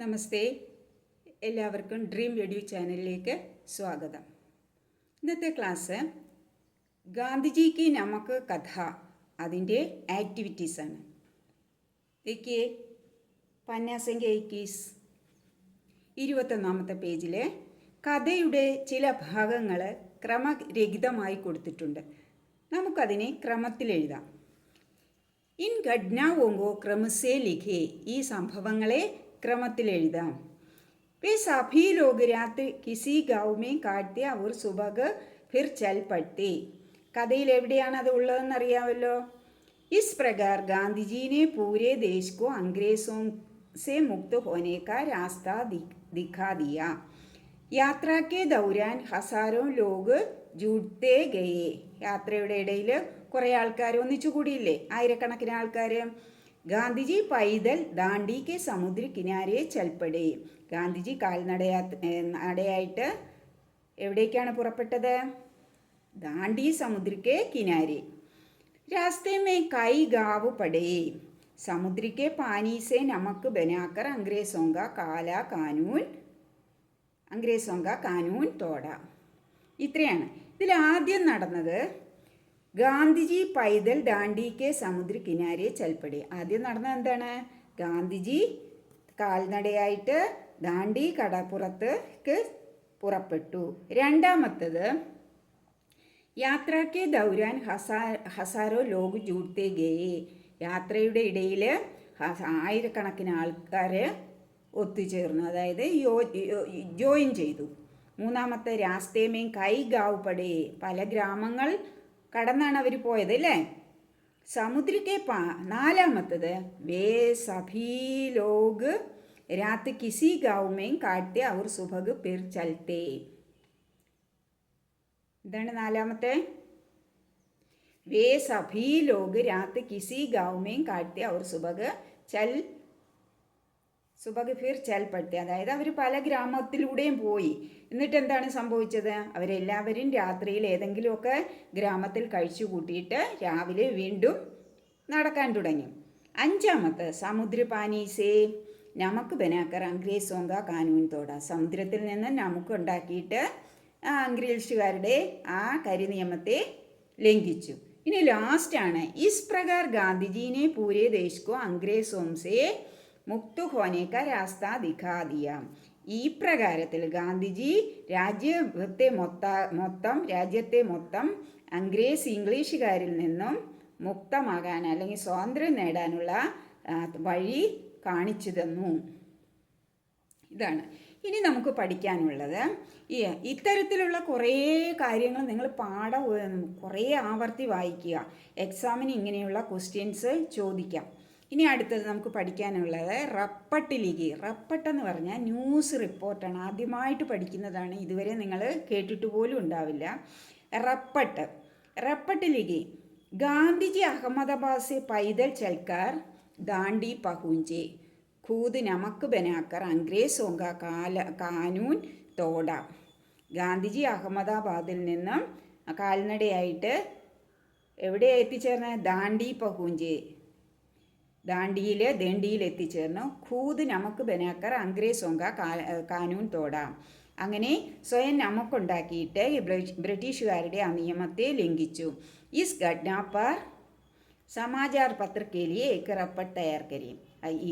നമസ്തേ എല്ലാവർക്കും dream radio ചാനലിലേക്ക് സ്വാഗതം ഇന്നത്തെ ക്ലാസ് ഗാന്ധിജിക്ക് നമുക്ക് കഥ അതിൻ്റെ ആക്ടിവിറ്റീസാണ് देखिए പന്നാസംഖ്യ ഇക്കീസ് ഇരുപത്തൊന്നാമത്തെ പേജിൽ കഥയുടെ ചില ഭാഗങ്ങൾ ക്രമരഹിതമായി കൊടുത്തിട്ടുണ്ട് നമുക്കതിനെ ക്രമത്തിൽ എഴുതാം ഇൻ ഘട്നാവോങ്കോ ക്രമസേ ലിഖേ ഈ സംഭവങ്ങളെ ക്രമത്തിൽ എഴുതാം वे सभी लोग रात किसी गाँव में काटते और सुबह फिर चल पड़ते കഥയിൽ എവിടെയാണ് അത് ഉള്ളതെന്ന് അറിയാമല്ലോ ഇസ് പ്രകാർ ഗാന്ധിജീനെ പൂരെ ദേശ് को अंग्रेजों से मुक्त होने का रास्ता दिख- दिखा दिया യാത്ര के दौरान ഹസാരോ ലോഗ് ജുഡ്തേ ഗയേ യാത്രയുടെ ഇടയിൽ കുറേ ആൾക്കാർ ഒന്നിച്ചു കൂടിയില്ലേ ആയിരക്കണക്കിന് ആൾക്കാർ ഗാന്ധിജി പൈതൽ ദാണ്ഡി കെ സമുദ്ര കിനാരെ ചൽപ്പടേ ഗാന്ധിജി കാൽനടയാ ഏ, നടയായിട്ട് എവിടേക്കാണ് പുറപ്പെട്ടത് ദാണ്ഡി സമുദ്ര കെ കിനാരെ रास्ते में कई गाँव पड़े समुद्र के पानी से नमक बनाकर अंग्रेजों का काला कानून അംഗ്രേസോം കാ കാനൂൻ തോട ഇത്രയാണ് ഇതിൽ ആദ്യം നടന്നത് ഗാന്ധിജി പൈതൽ ഡാണ്ടി കെ സമുദ്ര കിനാരെ ചൽപ്പടി ആദ്യം നടന്ന എന്താണ്? ഗാന്ധിജി കാൽനടയായിട്ട് ദാണ്ടി കടപ്പുറത്തേക്ക് പുറപ്പെട്ടു. രണ്ടാമത്തത് യാത്ര കെ ദൗരാൻ ഹസാ ഹസാരോ ലോഗ് ജൂട്ടേ ഗയേ. യാത്രയുടെ ഇടയിൽ ആയിരക്കണക്കിന് ആൾക്കാർ ഒത്തുചേർന്നു. അതായത് യോ- ജോയിൻ ചെയ്തു. മൂന്നാമത്തെ രാസ്തേമേം കൈ ഗാവ് പടേ. പല ഗ്രാമങ്ങൾ കടന്നാണ് അവർ പോയത് അല്ലേ സമുദ്രത്തെ പാ നാലാമത്തത് വേ സഭീ ലോഗ് രാത്ത് കിസി ഗൗമേം കാട്ടെ അവർ സുഭഗ് പിർ ചൽത്തേ. ഇതാണ് നാലാമത്തെ. വേ സഭീ ലോഗ് രാത്ത് കിസി ഗൗമേം കാട്ടെ അവർ സുഭഗ് ചൽ സുബഗ് ഫിർ ചൽപ്പെടുത്തി അതായത് അവർ പല ഗ്രാമത്തിലൂടെയും പോയി. എന്നിട്ട് എന്താണ് സംഭവിച്ചത് അവരെല്ലാവരും രാത്രിയിൽ ഏതെങ്കിലുമൊക്കെ ഗ്രാമത്തിൽ കഴിച്ചു കൂട്ടിയിട്ട് രാവിലെ വീണ്ടും നടക്കാൻ തുടങ്ങി. അഞ്ചാമത്തെ സമുദ്രപാനീസേ നമുക്ക് ബനാക്കർ അംഗ്രേസോങ്ക കാനൂൻ തോട. സമുദ്രത്തിൽ നിന്ന് നമുക്ക് ഉണ്ടാക്കിയിട്ട് ആ അംഗ്രേസുകാരുടെ ആ കരിനിയമത്തെ ലംഘിച്ചു. ഇനി ലാസ്റ്റാണ് ഇസ് പ്രകാർ ഗാന്ധിജീനെ പൂരെ ദേശ് കോ അംഗ്രേസോം സേ മുക്തു ഹോനെ കാ രാസ്ത ഈ പ്രകാരത്തിൽ ഗാന്ധിജി രാജ്യത്തെ മൊത്ത മൊത്തം രാജ്യത്തെ മൊത്തം അംഗ്രേസ് ഇംഗ്ലീഷുകാരിൽ നിന്നും മുക്തമാകാൻ അല്ലെങ്കിൽ സ്വാതന്ത്ര്യം നേടാനുള്ള വഴി കാണിച്ചു തന്നു. ഇതാണ്. ഇനി നമുക്ക് പഠിക്കാനുള്ളത്. ഈ ഇത്തരത്തിലുള്ള കുറേ കാര്യങ്ങൾ നിങ്ങൾ പാഠം കുറേ ആവർത്തി വായിക്കുക. എക്സാമിന് ഇങ്ങനെയുള്ള ക്വസ്റ്റ്യൻസ് ചോദിക്കാം. ഇനി അടുത്തത് നമുക്ക് പഠിക്കാനുള്ളത് റപ്പട്ടിലിഗി റപ്പട്ടെന്ന് പറഞ്ഞാൽ ന്യൂസ് റിപ്പോർട്ടാണ്. ആദ്യമായിട്ട് പഠിക്കുന്നതാണ്. ഇതുവരെ നിങ്ങൾ കേട്ടിട്ട് പോലും ഉണ്ടാവില്ല. റപ്പട്ട്. റപ്പട്ടിലിഗി ഗാന്ധിജി അഹമ്മദാബാദ് പൈതൽ ചൽക്കാർ ദാണ്ടി പഹുഞ്ചെ കൂത് നമക്ക് ബനാക്കർ അംഗ്രേസ് സോങ്ക കാല കാനൂൻ തോട. ഗാന്ധിജി അഹമ്മദാബാദിൽ നിന്നും കാൽനടയായിട്ട് എവിടെ എത്തിച്ചേർന്ന? ദാണ്ടി പഹൂഞ്ചെ. ദാണ്ഡിയിൽ ദണ്ഡിയിൽ എത്തിച്ചേർന്നു ഖൂദ് നമുക്ക് ബനാക്കർ അംഗ്രേസോങ്ക കാനൂൻ തോടാം. അങ്ങനെ സ്വയം നമുക്കുണ്ടാക്കിയിട്ട് ബ്രിട്ടീഷുകാരുടെ ആ നിയമത്തെ ലംഘിച്ചു. ഇസ് ഘട്ന സമാചാർ പത്രികയിൽ ഏക്ക് തയ്യാർക്കരി. തയ്യാർ കരീം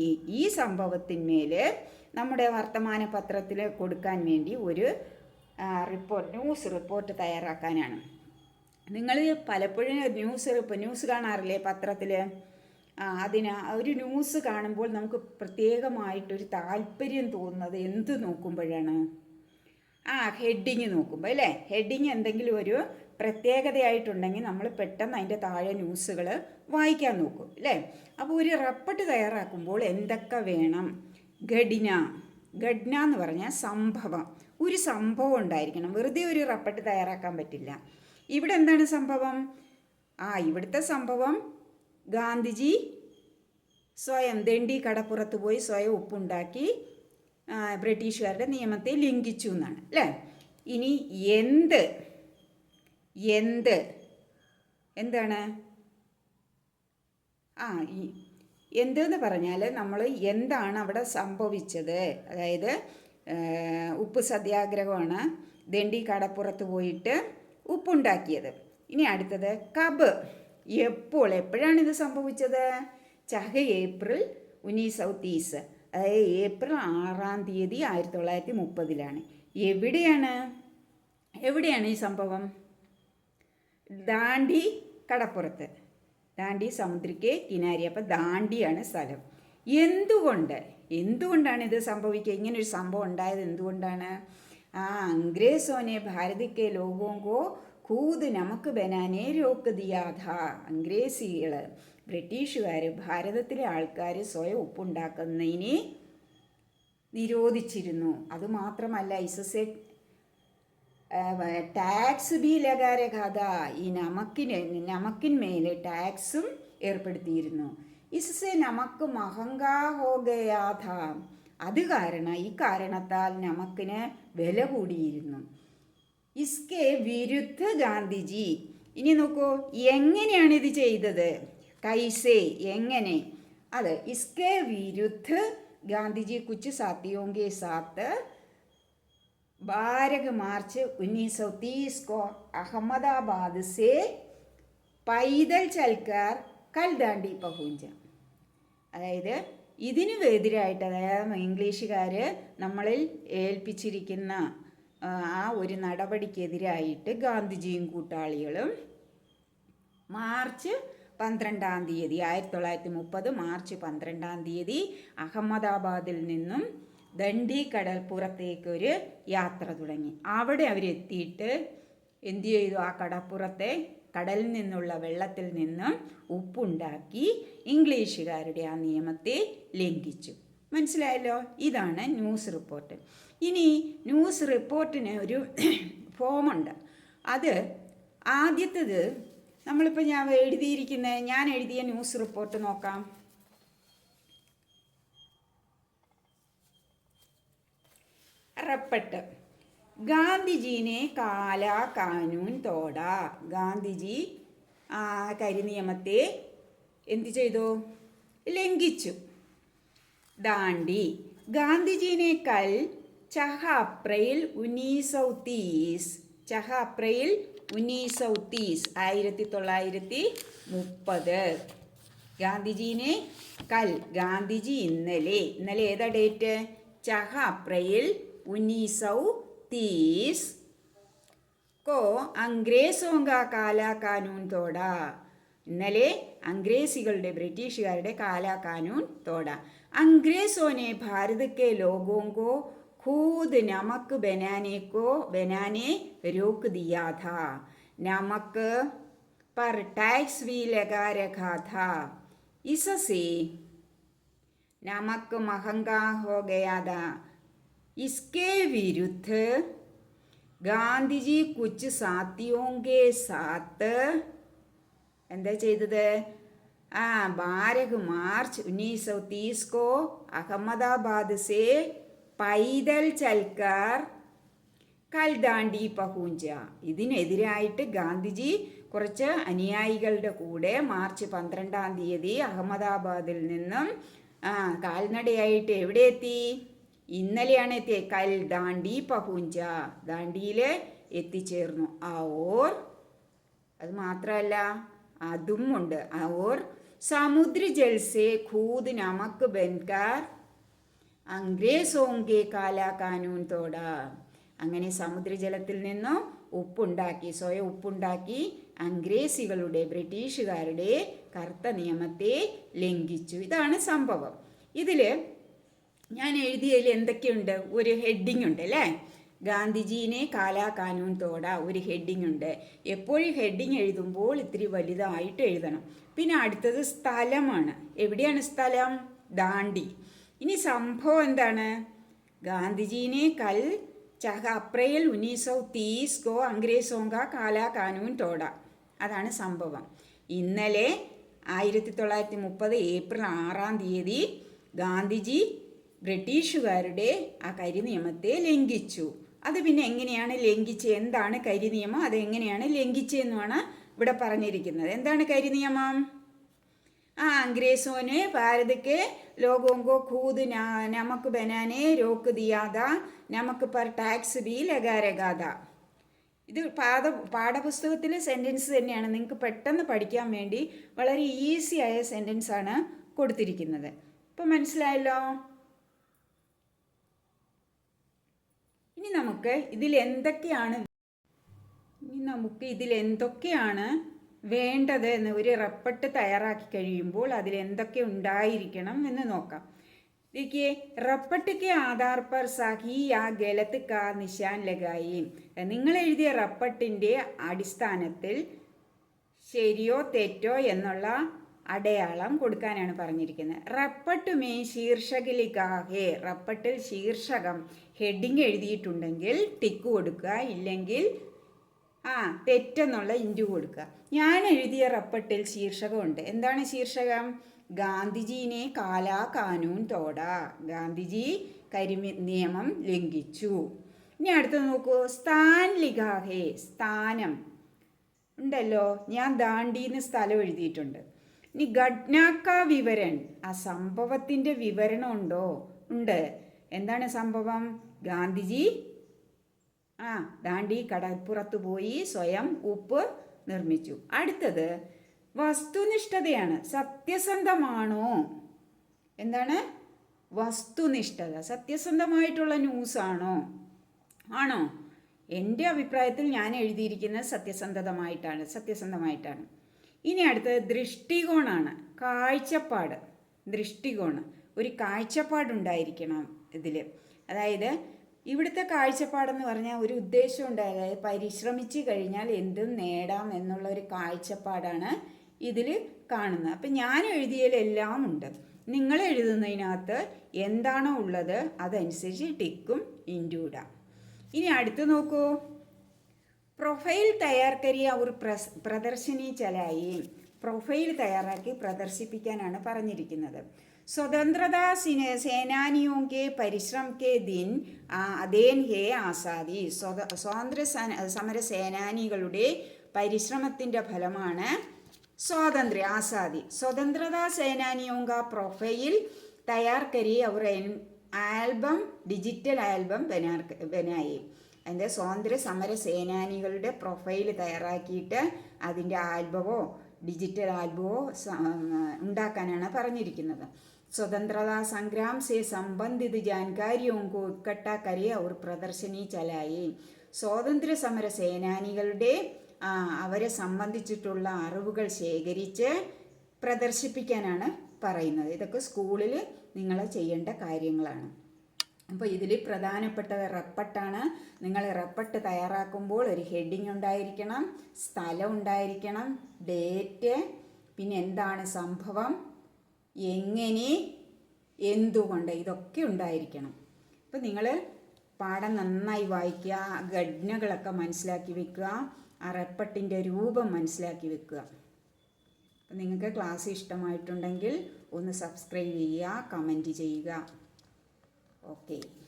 ഈ ഈ സംഭവത്തിന്മേൽ നമ്മുടെ വർത്തമാന പത്രത്തിൽ കൊടുക്കാൻ വേണ്ടി ഒരു റിപ്പോർട്ട് ന്യൂസ് റിപ്പോർട്ട് തയ്യാറാക്കാനാണ്. നിങ്ങൾ പലപ്പോഴും ന്യൂസ് ന്യൂസ് കാണാറില്ലേ പത്രത്തിൽ അതിന് ഒരു ന്യൂസ് കാണുമ്പോൾ നമുക്ക് പ്രത്യേകമായിട്ടൊരു താല്പര്യം തോന്നുന്നത് എന്ത് നോക്കുമ്പോഴാണ്? ആ ഹെഡിങ് നോക്കുമ്പോൾ അല്ലേ? ഹെഡിങ് എന്തെങ്കിലും ഒരു പ്രത്യേകതയായിട്ടുണ്ടെങ്കിൽ നമ്മൾ പെട്ടെന്ന് അതിന്റെ താഴെ ന്യൂസുകൾ വായിക്കാൻ നോക്കും അല്ലേ? അപ്പോൾ ഒരു റപ്പട്ട് തയ്യാറാക്കുമ്പോൾ എന്തൊക്കെ വേണം? ഘടിന. ഘടന എന്ന് പറഞ്ഞാൽ സംഭവം. ഒരു സംഭവം ഉണ്ടായിരിക്കണം. വെറുതെ ഒരു റപ്പട്ട് തയ്യാറാക്കാൻ പറ്റില്ല. ഇവിടെ എന്താണ് സംഭവം? ആ ഇവിടുത്തെ സംഭവം ഗാന്ധിജി സ്വയം ദണ്ഡി കടപ്പുറത്ത് പോയി സ്വയം ഉപ്പുണ്ടാക്കി ബ്രിട്ടീഷുകാരുടെ നിയമത്തെ ലംഘിച്ചു എന്നാണ് അല്ലേ? ഇനി എന്ത് എന്ത് എന്താണ്? ആ ഈ എന്തെന്ന് പറഞ്ഞാൽ നമ്മൾ എന്താണ് അവിടെ സംഭവിച്ചത്? അതായത് ഉപ്പ് സത്യാഗ്രഹമാണ് ദണ്ഡി കടപ്പുറത്ത് പോയിട്ട് ഉപ്പുണ്ടാക്കിയത്. ഇനി അടുത്തത് കബ്. എപ്പോൾ എപ്പോഴാണ് ഇത് സംഭവിച്ചത്? ചഹ ഏപ്രിൽ ഉന്നീസ് തീസ് അതായത് ഏപ്രിൽ ആറാം തീയതി ആയിരത്തി തൊള്ളായിരത്തി മുപ്പതിലാണ് എവിടെയാണ്? എവിടെയാണ് ഈ സംഭവം? ദാണ്ടി കടപ്പുറത്ത്. ദാണ്ടി സമുദ്രക്ക് കിനാരി. അപ്പം ദാണ്ടിയാണ് സ്ഥലം. എന്തുകൊണ്ട്? എന്തുകൊണ്ടാണ് ഇത് സംഭവിക്കുക? ഇങ്ങനൊരു സംഭവം ഉണ്ടായത് എന്തുകൊണ്ടാണ്? ആ അംഗ്രേസോനെ ഭാരതിക്കെ ലോകോങ്കോ കൂത് നമുക്ക് ബനാനേ രോക്ക് ദിയാധ അംഗ്രേസികൾ ബ്രിട്ടീഷുകാർ ഭാരതത്തിലെ ആൾക്കാർ സ്വയം ഉപ്പുണ്ടാക്കുന്നതിനെ നിരോധിച്ചിരുന്നു. അതുമാത്രമല്ല ഇസസെ ടാക്സ് ബി ലകാര കഥ ഈ നമക്കിന് നമക്കിന്മേൽ ടാക്സും ഏർപ്പെടുത്തിയിരുന്നു. ഇസസെ നമുക്ക് മഹങ്കാ ഹോഗയാഥ അത് കാരണം ഈ കാരണത്താൽ നമുക്കിന് വില കൂടിയിരുന്നു. ഇസ്കെ വിരുദ്ധ ഗാന്ധിജി ഇനി നോക്കൂ എങ്ങനെയാണ് ഇത് ചെയ്തത് കൈസേ എങ്ങനെ അത് ഇസ്കെ വിരുദ്ധ ഗാന്ധിജി കുച്ച് സാത്തിയോങ്കെ സാത്ത് बारह मार्च 1930 को अहमदाबाद से പൈതൽ ചൽക്കാർ കൽദാണ്ടി പഹൂഞ്ച അതായത് ഇതിനു എതിരായിട്ട് അതായത് ഇംഗ്ലീഷുകാർ നമ്മളിൽ ഏൽപ്പിച്ചിരിക്കുന്ന ആ, ഒരു നടപടിക്കെതിരായിട്ട് ഗാന്ധിജിയും കൂട്ടാളികളും മാർച്ച് പന്ത്രണ്ടാം തീയതി ആയിരത്തി തൊള്ളായിരത്തി മുപ്പത് മാർച്ച് പന്ത്രണ്ടാം തീയതി അഹമ്മദാബാദിൽ നിന്നും ദണ്ഡി കടൽപ്പുറത്തേക്കൊരു യാത്ര തുടങ്ങി. അവിടെ അവരെത്തിയിട്ട് എന്തു ചെയ്തു? ആ കടപ്പുറത്തെ കടലിൽ നിന്നുള്ള വെള്ളത്തിൽ നിന്നും ഉപ്പുണ്ടാക്കി ഇംഗ്ലീഷുകാരുടെ ആ നിയമത്തെ ലംഘിച്ചു. മനസ്സിലായല്ലോ? ഇതാണ് ന്യൂസ് റിപ്പോർട്ട്. ഇനി ന്യൂസ് റിപ്പോർട്ടിന് ഒരു ഫോമുണ്ട്. അത് ആദ്യത്തേത് നമ്മളിപ്പോൾ ഞാൻ എഴുതിയിരിക്കുന്ന ഞാൻ എഴുതിയ ന്യൂസ് റിപ്പോർട്ട് നോക്കാം. റപ്പട്ട് ഗാന്ധിജീനെ കാല കാനൂൻ തോട. ഗാന്ധിജി ആ കരിനിയമത്തെ എന്ത് ചെയ്തു? ലംഘിച്ചു. ദാണ്ടി. ഗാന്ധിജീനേക്കാൾ ചഹ അപ്രൈൽ ഉനീസൗ തീസ് ചഹ അപ്രൈൽ ഉനീസൗ ആയിരത്തി തൊള്ളായിരത്തി മുപ്പത് ഗാന്ധിജീനെ കൽ ഗാന്ധിജി ഇന്നലെ. ഇന്നലെ ഏതാ ഡേറ്റ്? ചഹ അപ്രൈൽ ഉനീസൗ തീസ് കോ അംഗ്രേസോങ്ക കാലാ കാനൂൻ തോടാ. ഇന്നലെ അംഗ്രേസികളുടെ ബ്രിട്ടീഷുകാരുടെ കാലാ കാനൂൻ തോടാ. അംഗ്രേസോനെ ഭാരത് കെ ലോഗോं को खुद नमक बनाने को बनाने रोक दिया था नमक पर टैक्स भी लगा रखा था इससे नमक महंगा हो गया था इसके विरुद्ध ഗാന്ധിജി കുച്ച് സാത്തിയോങ്കെ സാത്ത് എന്താ ചെയ്തത് ആ ബാരഹ് മാർച്ച് ഉന്നീസ് സौ तीस को അഹമ്മദാബാദ് സേ പൈതൽ ചൽക്കർ കൽദാണ്ടി പഹൂഞ്ച ഇതിനെതിരായിട്ട് ഗാന്ധിജി കുറച്ച് അനുയായികളുടെ കൂടെ മാർച്ച് പന്ത്രണ്ടാം തീയതി അഹമ്മദാബാദിൽ നിന്നും ആ കാൽനടയായിട്ട് എവിടെ എത്തി ഇന്നലെയാണ് എത്തിയത് കൽ ദാണ്ടി പഹൂഞ്ച ദാണ്ടിയിൽ എത്തിച്ചേർന്നു ആ ഓർ അത് മാത്രമല്ല അതും ഉണ്ട് ആ ഓർ സമുദ്ര ജൽസെ ഖൂദ് നമക്ക് ബൻകാർ. അംഗ്രേസോങ്കെ കാലാ കാനൂൻ തോട. അങ്ങനെ സമുദ്രജലത്തിൽ നിന്നും ഉപ്പുണ്ടാക്കി സ്വയം ഉപ്പുണ്ടാക്കി അംഗ്രേസികളുടെ ബ്രിട്ടീഷുകാരുടെ കറുത്ത നിയമത്തെ ലംഘിച്ചു. ഇതാണ് സംഭവം. ഇതിൽ ഞാൻ എഴുതിയതിൽ എന്തൊക്കെയുണ്ട്? ഒരു ഹെഡിങ് ഉണ്ട് അല്ലേ? ഗാന്ധിജീനെ കാലാ കാനൂൻ തോട ഒരു ഹെഡിങ് ഉണ്ട്. എപ്പോഴും ഹെഡിങ് എഴുതുമ്പോൾ ഇത്തിരി വലുതായിട്ട് എഴുതണം. പിന്നെ അടുത്തത് സ്ഥലമാണ്. എവിടെയാണ് സ്ഥലം? ദാണ്ടി ഇനി സംഭവം എന്താണ്? ഗാന്ധിജീനെ കൽ ചഹ അപ്രൈൽ ഉന്നീസ് സൗ തീസ് കോ അംഗ്രേസോങ്ക കാലാ കാനൂൻ തോട. അതാണ് സംഭവം. ഇന്നലെ ആയിരത്തി തൊള്ളായിരത്തി മുപ്പത് ഏപ്രിൽ ആറാം തീയതി ഗാന്ധിജി ബ്രിട്ടീഷുകാരുടെ ആ കരിനിയമത്തെ ലംഘിച്ചു. അത് പിന്നെ എങ്ങനെയാണ് ലംഘിച്ച് എന്താണ് കരിനിയമം അതെങ്ങനെയാണ് എങ്ങനെയാണ് ലംഘിച്ചതെന്നുമാണ് ഇവിടെ പറഞ്ഞിരിക്കുന്നത്. എന്താണ് കരിനിയമം ആ അംഗ്രേസോന് ഭാരതക്ക് ലോകോങ്കോ കൂത് നമുക്ക് ബനാനെ രോക്ക് ദിയാദ നമുക്ക് പർ ടാക്സ് ബി ലഗാരഗാദ ഇത് പാഠ പാഠപുസ്തകത്തിലെ സെന്റൻസ് തന്നെയാണ്. നിങ്ങൾക്ക് പെട്ടെന്ന് പഠിക്കാൻ വേണ്ടി വളരെ ഈസി ആയ സെന്റൻസാണ് കൊടുത്തിരിക്കുന്നത്. ഇപ്പം മനസ്സിലായല്ലോ? ഇനി നമുക്ക് ഇതിൽ എന്തൊക്കെയാണ് ഇനി നമുക്ക് ഇതിൽ എന്തൊക്കെയാണ് വേണ്ടത് എന്ന് ഒരു റപ്പട്ട് തയ്യാറാക്കി കഴിയുമ്പോൾ അതിൽ എന്തൊക്കെ ഉണ്ടായിരിക്കണം എന്ന് നോക്കാം. देखिए ആധാർ പർ സഹി ആ ഗലത്ത് കാ നിശാൻ ലഗായി. നിങ്ങൾ എഴുതിയ റപ്പട്ടിന്റെ അടിസ്ഥാനത്തിൽ ശരിയോ തെറ്റോ എന്നുള്ള അടയാളം കൊടുക്കാനാണ് പറഞ്ഞിരിക്കുന്നത് റപ്പട്ട് മീൻ ശീർഷകിലിക്കാഹേ റപ്പട്ടിൽ ശീർഷകം ഹെഡിങ് എഴുതിയിട്ടുണ്ടെങ്കിൽ ടിക്ക് കൊടുക്കുക ഇല്ലെങ്കിൽ ആ തെറ്റെന്നുള്ള ഇന്റു കൊടുക്കുക. ഞാൻ എഴുതിയ റപ്പട്ടിൽ ശീർഷകമുണ്ട്. എന്താണ് ശീർഷകം? ഗാന്ധിജീനെ കാലാ കാനൂൻ തോട. ഗാന്ധിജി കരിമി നിയമം ലംഘിച്ചു. ഇനി അടുത്ത് നോക്കൂ. സ്ഥാൻ ലിഖാഹേ സ്ഥാനം. ഉണ്ടല്ലോ? ഞാൻ ദാണ്ടിന്ന് സ്ഥലം എഴുതിയിട്ടുണ്ട്. ഇനി ഘട്നാക്ക വിവരൻ. ആ സംഭവത്തിന്റെ വിവരണം ഉണ്ടോ? ഉണ്ട്. എന്താണ് സംഭവം? ഗാന്ധിജി? ആ ദാണ്ടി കടപ്പുറത്ത് പോയി സ്വയം ഉപ്പ് നിർമ്മിച്ചു. അടുത്തത് വസ്തുനിഷ്ഠതയാണ്. സത്യസന്ധമാണോ? എന്താണ്? വസ്തുനിഷ്ഠത. സത്യസന്ധമായിട്ടുള്ള ന്യൂസാണോ ആണോ? എന്റെ അഭിപ്രായത്തിൽ ഞാൻ എഴുതിയിരിക്കുന്നത് സത്യസന്ധതമായിട്ടാണ്. സത്യസന്ധമായിട്ടാണ്. ഇനി അടുത്തത് ദൃഷ്ടികോണാണ് കാഴ്ചപ്പാട്. ദൃഷ്ടികോണ്. ഒരു കാഴ്ചപ്പാടുണ്ടായിരിക്കണം ഇതിൽ അതായത് ഇവിടുത്തെ കാഴ്ചപ്പാടെന്ന് പറഞ്ഞാൽ ഒരു ഉദ്ദേശം ഉണ്ട് അതായത് പരിശ്രമിച്ച് കഴിഞ്ഞാൽ എന്തും നേടാം എന്നുള്ള ഒരു കാഴ്ചപ്പാടാണ് ഇതിൽ കാണുന്നത്. അപ്പം ഞാൻ എഴുതിയതിലെല്ലാം ഉണ്ട്. നിങ്ങൾ എഴുതുന്നതിനകത്ത് എന്താണോ ഉള്ളത് അതനുസരിച്ച് ടിക്കും ഇന്റു ഇനി അടുത്ത് നോക്കൂ. പ്രൊഫൈൽ തയ്യാർ കരി അവർ പ്രസ് പ്രദർശനി ചലായി പ്രൊഫൈൽ തയ്യാറാക്കി പ്രദർശിപ്പിക്കാനാണ് പറഞ്ഞിരിക്കുന്നത്. സ്വതന്ത്രതാ സിന സേനാനിയോ കെ പരിശ്രം കെ ദിൻ അതേൻ ഹേ ആസാദി. സ്വത സ്വാതന്ത്ര്യ സമര സേനാനികളുടെ പരിശ്രമത്തിന്റെ ഫലമാണ് സ്വാതന്ത്ര്യ ആസാദി. സ്വതന്ത്രതാ സേനാനിയോ പ്രൊഫൈൽ തയ്യാർ അവർ ആൽബം ഡിജിറ്റൽ ആൽബം ബനാർ ബനായി. അതിൻ്റെ സ്വാതന്ത്ര്യ സമര സേനാനികളുടെ പ്രൊഫൈൽ തയ്യാറാക്കിയിട്ട് അതിൻ്റെ ആൽബമോ ഡിജിറ്റൽ ആൽബമോ സ- ഉണ്ടാക്കാനാണ് പറഞ്ഞിരിക്കുന്നത് स्वतंत्रता संग्राम से संबंधित जानकारियों को इकट्ठा करे और പ്രദർശനി ചലായി സ്വാതന്ത്ര്യ സമര സേനാനികളുടെ ആ, അവരെ സംബന്ധിച്ചിട്ടുള്ള അറിവുകൾ ശേഖരിച്ച് പ്രദർശിപ്പിക്കാനാണ് പറയുന്നത് ഇതൊക്കെ സ്കൂളിൽ നിങ്ങൾ ചെയ്യേണ്ട കാര്യങ്ങളാണ് അപ്പോൾ ഇതിൽ പ്രധാനപ്പെട്ടത് റപ്പട്ടാണ്. നിങ്ങൾ റപ്പട്ട് തയ്യാറാക്കുമ്പോൾ ഒരു ഹെഡിങ് ഉണ്ടായിരിക്കണം സ്ഥലം ഉണ്ടായിരിക്കണം ഡേറ്റ് പിന്നെ എന്താണ് സംഭവം എങ്ങനെ എന്തുകൊണ്ട് ഇതൊക്കെ ഉണ്ടായിരിക്കണം. അപ്പോൾ നിങ്ങൾ പാഠം നന്നായി വായിക്കുക ഘടനകളൊക്കെ മനസ്സിലാക്കി വെക്കുക ആ റെപ്പട്ടിന്റെ രൂപം മനസ്സിലാക്കി വെക്കുക. നിങ്ങൾക്ക് ക്ലാസ് ഇഷ്ടമായിട്ടുണ്ടെങ്കിൽ ഒന്ന് സബ്സ്ക്രൈബ് ചെയ്യുക കമന്റ് ചെയ്യുക. Okay.